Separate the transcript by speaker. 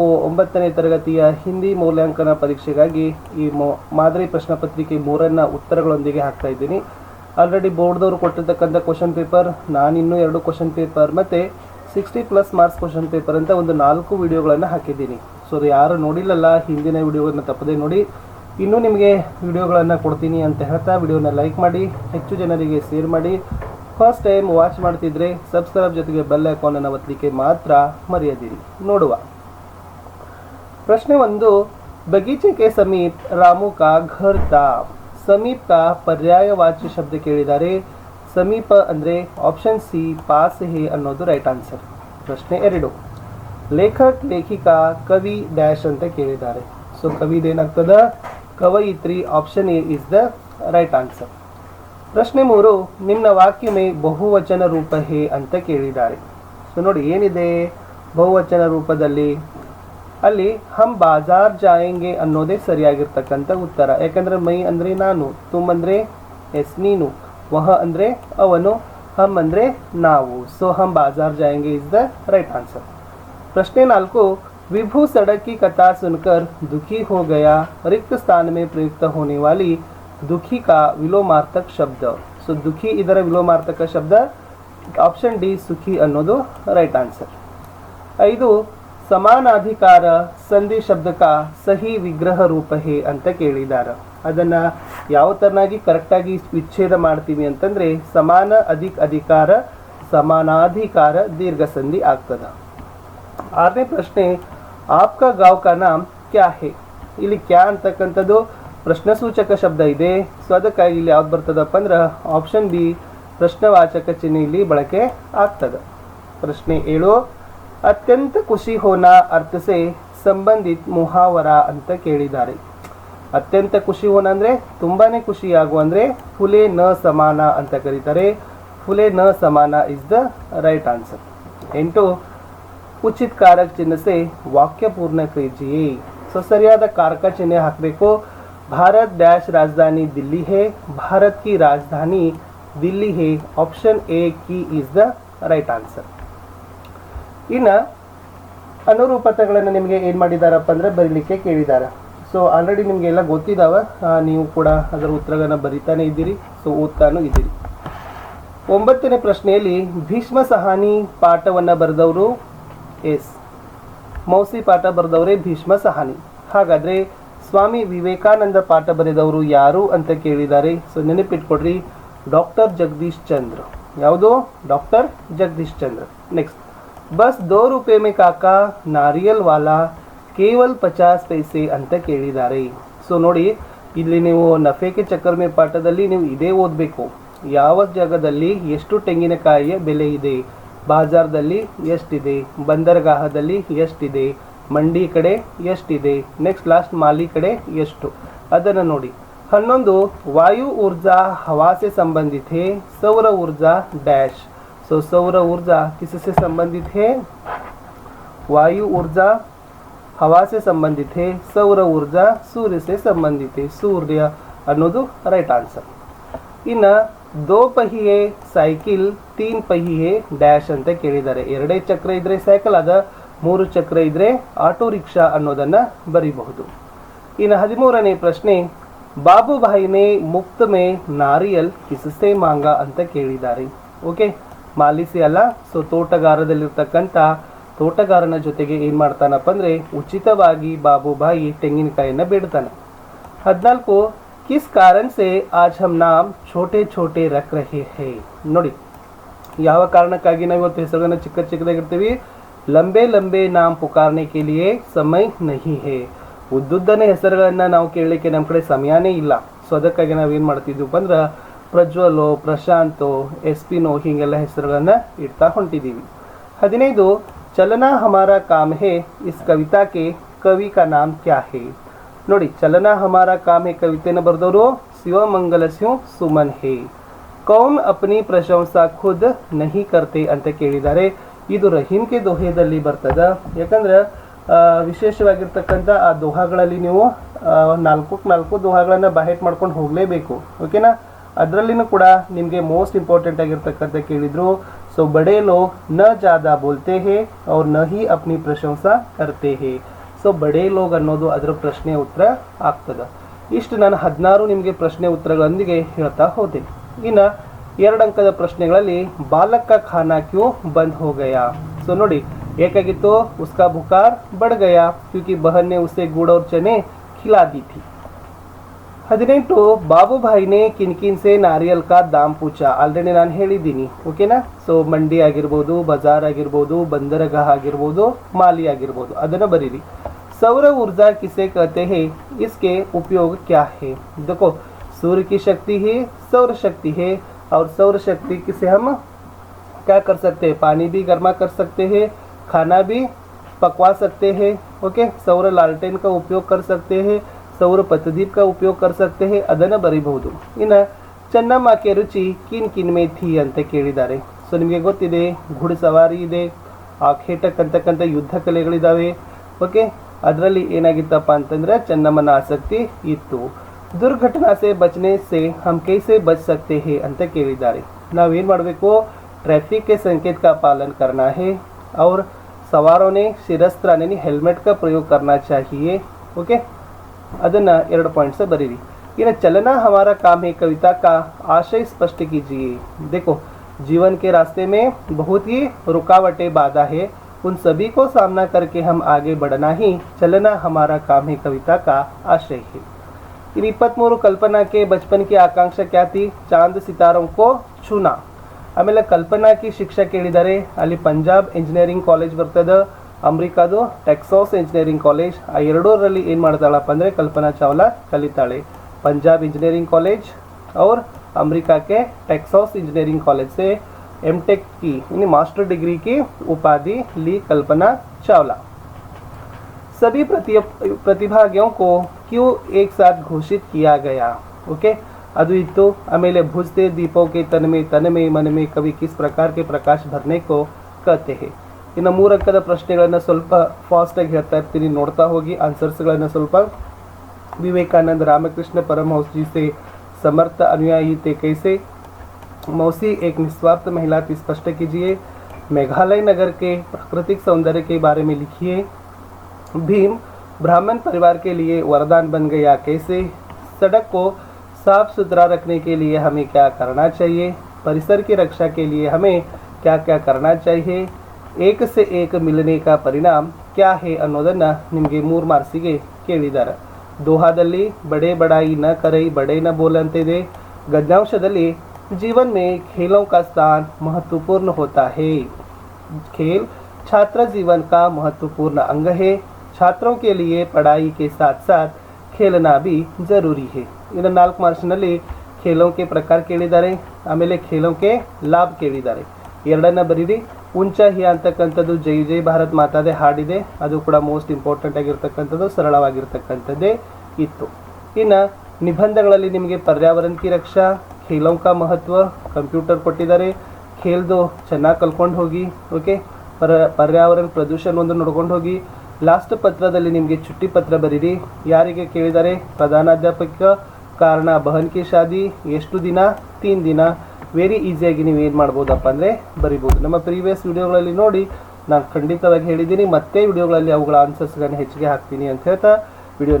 Speaker 1: ನಾಲ್ಕು ಒಂಬತ್ತನೇ ತರಗತಿಯ ಹಿಂದಿ ಮೌಲ್ಯಾಂಕನ ಪರೀಕ್ಷೆಗಾಗಿ ಈ ಮಾದರಿ ಪ್ರಶ್ನೆ ಪತ್ರಿಕೆ ಮೂರನ್ನ ಉತ್ತರಗಳೊಂದಿಗೆ ಹಾಕ್ತಾ ಇದ್ದೀನಿ. ಆಲ್ರೆಡಿ ಬೋರ್ಡ್ದವರು ಕೊಟ್ಟಿರ್ತಕ್ಕಂಥ ಕ್ವಶನ್ ಪೇಪರ್ ನಾನಿನ್ನೂ ಎರಡು ಕ್ವಶನ್ ಪೇಪರ್ ಮತ್ತು sixty plus marks question paper ಅಂತ ಒಂದು ನಾಲ್ಕು ವಿಡಿಯೋಗಳನ್ನು ಹಾಕಿದ್ದೀನಿ. ಸೊ ಅದು ಯಾರು ನೋಡಿಲ್ಲಲ್ಲ, ಹಿಂದಿನ ವಿಡಿಯೋಗಳನ್ನು ತಪ್ಪದೇ ನೋಡಿ. ಇನ್ನೂ ನಿಮಗೆ ವಿಡಿಯೋಗಳನ್ನು ಕೊಡ್ತೀನಿ ಅಂತ ಹೇಳ್ತಾ ವಿಡಿಯೋನ ಲೈಕ್ ಮಾಡಿ, ಹೆಚ್ಚು ಜನರಿಗೆ ಶೇರ್ ಮಾಡಿ. ಫಸ್ಟ್ ಟೈಮ್ ವಾಚ್ ಮಾಡ್ತಿದ್ರೆ ಸಬ್ಸ್ಕ್ರೈಬ್ ಜೊತೆಗೆ ಬೆಲ್ ಐಕಾನನ್ನು ಒತ್ತಲಿಕ್ಕೆ ಮಾತ್ರ ಮರೆಯದಿರಿ. ನೋಡುವ. ಪ್ರಶ್ನೆ ಒಂದು, ಬಗೀಚೆಗೆ ಸಮೀಪ್ ರಾಮು ಕಾ ಘರ್ ತಾ ಸಮೀಪ್ ಕಾ ಪರ್ಯಾಯವಾಚ್ಯ ಶಬ್ದ ಕೇಳಿದ್ದಾರೆ ಸಮೀಪ ಅಂದರೆ ಆಪ್ಷನ್ ಸಿ ಪಾಸ್ ಹೇ ಅನ್ನೋದು ರೈಟ್ ಆನ್ಸರ್ ಪ್ರಶ್ನೆ ಎರಡು, ಲೇಖಕ್, ಲೇಖಿಕಾ, ಕವಿ ಡ್ಯಾಶ್ ಅಂತ ಕೇಳಿದ್ದಾರೆ. ಸೊ ಕವಿದೇನಾಗ್ತದ ಕವಯಿತ್ರಿ option A is the right answer ಪ್ರಶ್ನೆ ಮೂರು ನಿಮ್ಮ ವಾಕ್ಯ ಮೇ ಬಹುವಚನ ರೂಪ ಹೇ ಅಂತ ಕೇಳಿದ್ದಾರೆ. ಸೊ ನೋಡಿ ಏನಿದೆ? ಬಹುವಚನ ರೂಪದಲ್ಲಿ ಅಲ್ಲಿ ಹಮ್ ಬಾಜಾರ್ ಜಾಯಂಗೆ ಅನ್ನೋದೇ ಸರಿಯಾಗಿರ್ತಕ್ಕಂಥ ಉತ್ತರ ಯಾಕಂದ್ರೆ ಮೈ ಅಂದ್ರೆ ನಾನು ತುಮ್ ಅಂದ್ರೆ ಎಸ್ ನೀನು ವಹ ಅಂದ್ರೆ ಅವನು ಹಮ್ ಅಂದ್ರೆ ನಾವು ಸೊ ಹಮ್ ಬಾಜಾರ್ ಜಾಯಂಗೆ ಇಸ್ ದ ರೈಟ್ ಆನ್ಸರ್ प्रश्न नाल्को विभू सड़क की कथा सुनकर दुखी हो गया रिक्त स्थान में प्रयुक्त होने वाली दुखी का विलोमार्थक शब्द ಸೊ ದುಃಖಿ ಇದರ ವಿಲೋಮಾರ್ಥಕ ಶಬ್ದ ಆಪ್ಷನ್ ಡಿ ಸುಖಿ ಅನ್ನೋದು ರೈಟ್ ಆನ್ಸರ್ ಐದು ಸಮಾನಾಧಿಕಾರ ಸಂಧಿ ಶಬ್ದಕ ಸಹಿ ವಿಗ್ರಹ ರೂಪ ಹೇ ಅಂತ ಕೇಳಿದ್ದಾರೆ ಅದನ್ನ ಯಾವ ತರನಾಗಿ ಕರೆಕ್ಟಾಗಿ ವಿಚ್ಛೇದ ಮಾಡ್ತೀವಿ ಅಂತಂದ್ರೆ ಸಮಾನ ಅಧಿಕ ಅಧಿಕಾರ, ಸಮಾನಾಧಿಕಾರ ದೀರ್ಘ ಸಂಧಿ ಆಗ್ತದ. ಆರನೇ ಪ್ರಶ್ನೆ, ಆಪ್ಕ ಗಾವ್ ಕಾ ನಾಮ್ ಕ್ಯಾ ಹೇ? ಇಲ್ಲಿ ಕ್ಯಾ ಅಂತಕ್ಕಂಥದ್ದು ಪ್ರಶ್ನಸೂಚಕ ಶಬ್ದ ಇದೆ. ಸೊ ಅದಕ್ಕಾಗಿ ಇಲ್ಲಿ ಯಾವ್ದು ಬರ್ತದಪ್ಪ ಅಂದ್ರೆ ಆಪ್ಷನ್ ಬಿ ಪ್ರಶ್ನವಾಚಕ ಚಿಹ್ನೆ ಇಲ್ಲಿ ಬಳಕೆ ಆಗ್ತದೆ. ಪ್ರಶ್ನೆ ಏಳು ಅತ್ಯಂತ ಖುಷಿ ಹೋನ ಅರ್ಥಸೆ ಸಂಬಂಧಿತ್ ಮುಹಾವರ ಅಂತ ಕೇಳಿದ್ದಾರೆ ಅತ್ಯಂತ ಖುಷಿ ಹೋನ ಅಂದ್ರೆ ತುಂಬಾನೇ ಖುಷಿಯಾಗುವ ಅಂದ್ರೆ ಫುಲೆ ನ ಸಮಾನ ಅಂತ ಕರೀತಾರೆ ಫುಲೆ ನ ಸಮಾನ ಇಸ್ ದ ರೈಟ್ ಆನ್ಸರ್ ಎಂಟು ಉಚಿತ ಕಾರಕ ಚಿಹ್ನೆ से ವಾಕ್ಯ ಪೂರ್ಣ कीजिए ಸೊ ಸರಿಯಾದ ಕಾರಕ ಚಿಹ್ನೆ ಹಾಕಬೇಕು ಭಾರತ್ ಡ್ಯಾಶ್ ರಾಜಧಾನಿ ದಿಲ್ಲಿ है ಭಾರತ್ की ರಾಜಧಾನಿ ದಿಲ್ಲಿ है option A Ki is the right answer ಇನ್ನು ಅನುರೂಪತೆಗಳನ್ನು ನಿಮಗೆ ಏನು ಮಾಡಿದಾರಪ್ಪ ಅಂದರೆ ಬರೀಲಿಕ್ಕೆ ಕೇಳಿದ್ದಾರೆ ಸೊ ಆಲ್ರೆಡಿ ನಿಮಗೆಲ್ಲ ಆ, ನೀವು ಕೂಡ ಅದರ ಉತ್ತರಗಳನ್ನು ಬರಿತಾನೆ ಇದ್ದೀರಿ. ಸೊ ಓದ್ತಾನೂ ಇದ್ದೀರಿ. ಒಂಬತ್ತನೇ ಪ್ರಶ್ನೆಯಲ್ಲಿ ಭೀಷ್ಮ ಸಹಾನಿ ಪಾಠವನ್ನು ಬರೆದವರು ಎಸ್. ಮೌಸಿ ಪಾಠ ಬರೆದವರೇ ಭೀಷ್ಮ ಸಹಾನಿ. ಹಾಗಾದ್ರೆ ಸ್ವಾಮಿ ವಿವೇಕಾನಂದ ಪಾಠ ಬರೆದವರು ಯಾರು ಅಂತ ಕೇಳಿದ್ದಾರೆ ಸೊ ನೆನಪಿಟ್ಕೊಡ್ರಿ ಡಾಕ್ಟರ್ ಜಗದೀಶ್ ಚಂದ್ರ. ಯಾವುದು? ಡಾಕ್ಟರ್ ಜಗದೀಶ್ ಚಂದ್ರ. ನೆಕ್ಸ್ಟ್ ಬಸ್ ದೋ ರೂಪೆ ಮೇ ಕಾಕಾ ನಾರಿಯಲ್ ವಾಲಾ, ಕೇವಲ್ ಪಚಾಸ್ ಪೈಸೆ ಅಂತ ಕೇಳಿದ್ದಾರೆ ಸೊ ನೋಡಿ, ಇಲ್ಲಿ ನೀವು ನಫೇಕೆ ಚಕ್ಕರ್ಮೆ ಪಾಠದಲ್ಲಿ ನೀವು ಇದೇ ಓದಬೇಕು. ಯಾವ ಜಾಗದಲ್ಲಿ ಎಷ್ಟು ತೆಂಗಿನಕಾಯಿಯ ಬೆಲೆ ಇದೆ? ಬಾಜಾರ್ದಲ್ಲಿ ಎಷ್ಟಿದೆ? ಬಂದರ್ಗಾಹದಲ್ಲಿ ಎಷ್ಟಿದೆ? ಮಂಡಿ ಕಡೆ ಎಷ್ಟಿದೆ? ನೆಕ್ಸ್ಟ್ ಲಾಸ್ಟ್ ಮಾಲಿ ಕಡೆ ಎಷ್ಟು? ಅದನ್ನು ನೋಡಿ. ಹನ್ನೊಂದು, ವಾಯು ಊರ್ಜಾ ಹವಾಸೆ ಸಂಬಂಧಿತೆ, ಸೌರ ಊರ್ಜಾ ಡ್ಯಾಶ್. सो सौर ऊर्जा किससे संबंधित है वायु ऊर्जा हवा से संबंधित है सौर ऊर्जा सूर्य से संबंधित है सूर्य ಅನ್ನೋದು ರೈಟ್ ಆನ್ಸರ್ ಇನ್ನು ದೋ ಪಹಿಯೆ ಸೈಕಿಲ್ ತೀನ್ ಪಹಿಯೆ ಡ್ಯಾಶ್ ಅಂತ ಕೇಳಿದ್ದಾರೆ ಎರಡೇ ಚಕ್ರ ಇದ್ರೆ ಸೈಕಲ್ ಅದ ಮೂರು ಚಕ್ರ ಇದ್ರೆ ಆಟೋ ರಿಕ್ಷಾ ಅನ್ನೋದನ್ನ ಬರಿಬಹುದು ಇನ್ನು ಹದಿಮೂರನೇ ಪ್ರಶ್ನೆ ಬಾಬುಭಾಯಿನೇ ಮುಕ್ತ ಮೇ ನಾರಿಯಲ್ ಕಿಸಸೆ ಮಾಂಗ ಅಂತ ಕೇಳಿದ್ದಾರೆ ಓಕೆ ಮಾಲಿಸಿ ಅಲ್ಲ. ಸೊ ತೋಟಗಾರದಲ್ಲಿರ್ತಕ್ಕಂಥ ತೋಟಗಾರನ ಜೊತೆಗೆ ಏನು ಮಾಡ್ತಾನಪ್ಪ ಅಂದರೆ ಉಚಿತವಾಗಿ ಬಾಬುಭಾಯಿ ತೆಂಗಿನಕಾಯಿಯನ್ನು ಬಿಡ್ತಾನೆ. ಹದಿನಾಲ್ಕು, ಕಿಸ್ ಕಾರಣ ಸೆ ಆಜ್ ಹಮ್ ನಾಮ್ ಛೋಟೆ ಛೋಟೆ ರಕ್ ರಹೆ ಹೇ. ನೋಡಿ, ಯಾವ ಕಾರಣಕ್ಕಾಗಿ ನಾವು ಇವತ್ತು ಹೆಸರುಗಳನ್ನ ಚಿಕ್ಕ ಚಿಕ್ಕದಾಗಿರ್ತೀವಿ? ಲಂಬೆ ಲಂಬೆ ನಾಮ್ ಪುಕಾರಣೆ ಕೇಳಿಯೇ ಸಮಯ ನಹಿ ಹೇ. ಉದ್ದುದ್ದನೇ ಹೆಸರುಗಳನ್ನು ನಾವು ಕೇಳಲಿಕ್ಕೆ ನಮ್ಮ ಕಡೆ ಸಮಯನೇ ಇಲ್ಲ. ಸೊ ಅದಕ್ಕಾಗಿ ನಾವು ಏನು ಮಾಡ್ತಿದ್ವಿ ಅಂದ್ರೆ ಪ್ರಜ್ವಲೋ, ಪ್ರಶಾಂತೋ ಎಸ್ ಪಿನೋ ಹೀಗೆಲ್ಲ ಹೆಸರುಗಳನ್ನು ಇಡ್ತಾ ಹೊಂಟಿದ್ದೀವಿ ಹದಿನೈದು, ಚಲನಾ ಹಮಾರ ಕಾಮ್ ಹೇ ಇಸ್ ಕವಿತಾ ಕೆ, ಕವಿ ಕಾ ನಾಮ್ ಕ್ಯಾ ಹೇ? ನೋಡಿ, ಚಲನಾ ಹಮಾರ ಕಾಮ್ ಹೇ ಕವಿತೆನ ಬರೆದವರು ಶಿವಮಂಗಲ ಸಿಂಹ ಸುಮನ್ ಹೇ. ಕೌನ್ ಅಪ್ನಿ ಪ್ರಶಂಸಾ ಖುದ್ ನಹಿ ಕರ್ತೆ ಅಂತ ಕೇಳಿದ್ದಾರೆ. ಇದು ರಹಿಂಕೆ ದೋಹೆಯಲ್ಲಿ ಬರ್ತದ. ಯಾಕಂದ್ರೆ ವಿಶೇಷವಾಗಿರ್ತಕ್ಕಂಥ ಆ ದೋಹಾಗಳಲ್ಲಿ ನೀವು ನಾಲ್ಕು ನಾಲ್ಕು ದೋಹಾಗಳನ್ನ ಬಾಹೆಟ್ ಮಾಡ್ಕೊಂಡು ಹೋಗಲೇಬೇಕು. ಓಕೆನಾ? ಅದರಲ್ಲಿನೂ ಕೂಡ ನಿಮಗೆ ಮೋಸ್ಟ್ ಇಂಪಾರ್ಟೆಂಟ್ ಆಗಿರ್ತಕ್ಕಂಥ ಕೇಳಿದ್ರು. ಸೊ ಬಡೇ ಲೋ ನ ಜಾದಾ ಬೋಲ್ತೆ ಹೇ, ಅವ್ರ ನ ಹಿ ಅಪ್ನಿ ಪ್ರಶಂಸಾ ಕರ್ತೆ ಹೇ. ಸೊ ಬಡೇ ಲೋಗ್ ಅನ್ನೋದು ಅದರ ಪ್ರಶ್ನೆ ಉತ್ತರ ಆಗ್ತದೆ. ಇಷ್ಟು ನಾನು ಹದಿನಾರು ನಿಮಗೆ ಪ್ರಶ್ನೆ ಉತ್ತರಗಳೊಂದಿಗೆ ಹೇಳ್ತಾ ಹೋದೆ. ಇನ್ನು ಎರಡು ಅಂಕದ ಪ್ರಶ್ನೆಗಳಲ್ಲಿ ಬಾಲಕ ಖಾನಾ ಕ್ಯೂ ಬಂದ್ ಹೋಗಯ ಸೊ ನೋಡಿ, ಏಕಾಗಿತ್ತು ಉಸ್ಕಾ ಬುಕಾರ್ ಬಡ್ಗಯ ಕ್ಯೂಕಿ ಬಹನ್ನೆ ಉಸೆ ಗೂಡೋರ್ ಚನೆ ಹದಿನೆಂಟು ಬಾಬುಭಾಯಿನೇ ಕಿನ್ಕಿನ್ ಸೆ ನಾರಿಯಲ್ ಕಾ ದಾಮ್ ಪೂಚ ಆಲ್ರೆಡಿ ನಾನು ಹೇಳಿದ್ದೀನಿ ಓಕೆನಾ ಸೊ ಮಂಡಿ ಆಗಿರ್ಬೋದು ಬಜಾರ್ ಆಗಿರ್ಬೋದು ಬಂದರಗಾಹ ಆಗಿರ್ಬೋದು ಮಾಲಿ ಆಗಿರ್ಬೋದು ಅದನ್ನು ಬರೀರಿ सौर ऊर्जा किसे कहते हैं इसके उपयोग क्या है देखो सूर्य की शक्ति है सौर शक्ति है और सौर शक्ति से हम क्या कर सकते हैं पानी भी गर्मा कर सकते हैं खाना भी पकवा सकते हैं ओके सौर लालटेन का उपयोग कर सकते हैं ಸೌರ ಪಥದೀಪ್ का उपयोग कर सकते हैं ಅದನ್ನು ಬರಿಬಹುದು ಇನ್ನು ಚೆನ್ನಮ್ಮಾಕೆ ರುಚಿ ಕಿನ್ ಕಿನ್ ಮೇ ಥಿ ಅಂತ ಕೇಳಿದ್ದಾರೆ ಸೊ ನಿಮಗೆ ಗೊತ್ತಿದೆ ಘುಡ್ ಸವಾರಿ ಇದೆ ಆಖೇಟಕ್ ಅಂತಕ್ಕಂಥ ಯುದ್ಧ ಕಲೆಗಳಿದ್ದಾವೆ ಓಕೆ ಅದರಲ್ಲಿ ಏನಾಗಿತ್ತಪ್ಪ ಅಂತಂದ್ರೆ ಚೆನ್ನಮ್ಮನ ಆಸಕ್ತಿ ಇತ್ತು ದುರ್ಘಟನಾ ಸೆ ಬಚನೆ ಸೆ ಹಮ್ ಕೈಸೆ ಬಚ್ ಸಕ್ತೆ ಹೇ ಅಂತ ಕೇಳಿದ್ದಾರೆ ನಾವೇನು ಮಾಡಬೇಕು ट्रैफिक के संकेत का पालन करना है और सवारों ने शिरस्त्र यानी हेलमेट का अदान एर पॉइंट से ಬರೀರಿ. इन्हें चलना हमारा काम है कविता का आशय स्पष्ट कीजिए देखो जीवन के रास्ते में बहुत ही रुकावटें बाधा है उन सभी को सामना करके हम आगे बढ़ना ही चलना हमारा काम है कविता का आशय है इन इपत्मूर कल्पना के बचपन की आकांक्षा क्या थी चाँद सितारों को छूना आमेल कल्पना की शिक्षा केड़ी दरे अली Punjab engineering college बरतद ಅಮ್ರಿಕಾದು Texas engineering college ಆ ಎರಡೂರಲ್ಲಿ ಏನು ಮಾಡ್ತಾಳಪ್ಪ ಅಂದರೆ ಕಲ್ಪನಾ ಚಾವ್ಲಾ ಕಲಿತಾಳೆ ಪಂಜಾಬ್ इंजीनियरिंग कॉलेज और अमेरिका के टेक्सास इंजीनियरिंग कॉलेज से एम टेक की यानी मास्टर डिग्री की उपाधि ली कल्पना चावला सभी प्रति प्रतिभागियों को क्यों एक साथ घोषित किया गया ओके ಅದು ಇತ್ತು ಆಮೇಲೆ ಭುಜತೆ ದೀಪೋ ಕೆ ತನ್ಮೆ ತನ್ಮೆ ಮನಮೆ ಕವಿ ಕಿಸ್ ಪ್ರಕಾರ ಕೆ ಪ್ರಕಾಶ್ ಭರ್ನೆ ಕೋ ಕತೆ ಹೇ ಇನ್ನು ಮೂರಕ್ಕದ ಪ್ರಶ್ನೆಗಳನ್ನು ಸ್ವಲ್ಪ ಫಾಸ್ಟಾಗಿ ಹೇಳ್ತಾ ಇರ್ತೀನಿ ನೋಡ್ತಾ ಹೋಗಿ ಆನ್ಸರ್ಸ್ಗಳನ್ನು ಸ್ವಲ್ಪ विवेकानंद रामकृष्ण परमहंस जी से समर्थ अनुयायी थे कैसे मौसी एक निस्वार्थ महिला थी स्पष्ट कीजिए मेघालय नगर के प्राकृतिक सौंदर्य के बारे में लिखिए भीम ब्राह्मण परिवार के लिए वरदान बन गया कैसे सड़क को साफ सुथरा रखने के लिए हमें क्या करना चाहिए परिसर की रक्षा के लिए हमें क्या क्या करना चाहिए एक से एक मिलने का परिणाम क्या है ಅನ್ನೋದನ್ನು ನಿಮಗೆ ಮೂರು ಮಾರ್ಕ್ಸಿಗೆ ಕೇಳಿದ್ದಾರೆ ದೋಹಾದಲ್ಲಿ ಬಡೆ ಬಡಾಯಿ ನ ಕರೈ ಬಡೆ ನ ಬೋಲ್ ಅಂತ ಇದೆ ಗದ್ಯಾಂಶದಲ್ಲಿ जीवन में खेलों का स्थान महत्वपूर्ण होता है खेल छात्र जीवन का महत्वपूर्ण अंग है छात्रों के लिए पढ़ाई के साथ साथ खेलना भी जरूरी है ಇನ್ನು ನಾಲ್ಕು ಮಾರ್ಕ್ಸ್ನಲ್ಲಿ ಖೇಲೋ ಕೆ ಪ್ರಕಾರ ಕೇಳಿದ್ದಾರೆ ಆಮೇಲೆ ಖೇಲೋ ಕೆ ಲಾಭ ಕೇಳಿದ್ದಾರೆ ಎರಡನ್ನ ಬರೀರಿ ಉಂಚಾಹಿ ಅಂತಕ್ಕಂಥದ್ದು ಜೈ ಜೈ ಭಾರತ್ ಮಾತಾದೆ ಹಾಡಿದೆ. ಅದು ಕೂಡ ಮೋಸ್ಟ್ ಇಂಪಾರ್ಟೆಂಟ್ ಆಗಿರ್ತಕ್ಕಂಥದ್ದು, ಸರಳವಾಗಿರ್ತಕ್ಕಂಥದ್ದೇ ಇತ್ತು. ಇನ್ನು ನಿಬಂಧಗಳಲ್ಲಿ ನಿಮಗೆ ಪರ್ಯಾವರಣ ಕಿ ರಕ್ಷಾ, ಖೇಲೋಂಕಾ ಮಹತ್ವ ಕಂಪ್ಯೂಟರ್ ಕೊಟ್ಟಿದ್ದಾರೆ. ಖೇಲ್ದು ಚೆನ್ನಾಗಿ ಕಲ್ಕೊಂಡು ಹೋಗಿ ಓಕೆ ಪರ, ಪರ್ಯಾವರಣ ಒಂದು ನೋಡ್ಕೊಂಡು ಹೋಗಿ. ಲಾಸ್ಟ್ ಪತ್ರದಲ್ಲಿ ನಿಮಗೆ ಚುಟ್ಟಿ ಪತ್ರ ಬರೀರಿ. ಯಾರಿಗೆ ಕೇಳಿದ್ದಾರೆ ಪ್ರಧಾನಾಧ್ಯಾಪಕ ಕಾರಣ ಬಹನ್ ಕಿ ಶಾದಿ ಎಷ್ಟು ದಿನ? ತೀನ್ ದಿನ. ವೆರಿ ಈಸಿಯಾಗಿ ನೀವು ಏನು ಮಾಡ್ಬೋದಪ್ಪ ಅಂದರೆ ಬರಿಬೋದು. ನಮ್ಮ ಪ್ರೀವಿಯಸ್ ವಿಡಿಯೋಗಳಲ್ಲಿ ನೋಡಿ ನಾನು ಖಂಡಿತವಾಗಿ ಹೇಳಿದ್ದೀನಿ. ಮತ್ತೆ ವಿಡಿಯೋಗಳಲ್ಲಿ ಅವುಗಳ ಆನ್ಸರ್ಸ್ಗಳನ್ನು ಹೆಚ್ಚಿಗೆ ಹಾಕ್ತೀನಿ ಅಂತ ಹೇಳ್ತಾ ವಿಡಿಯೋನ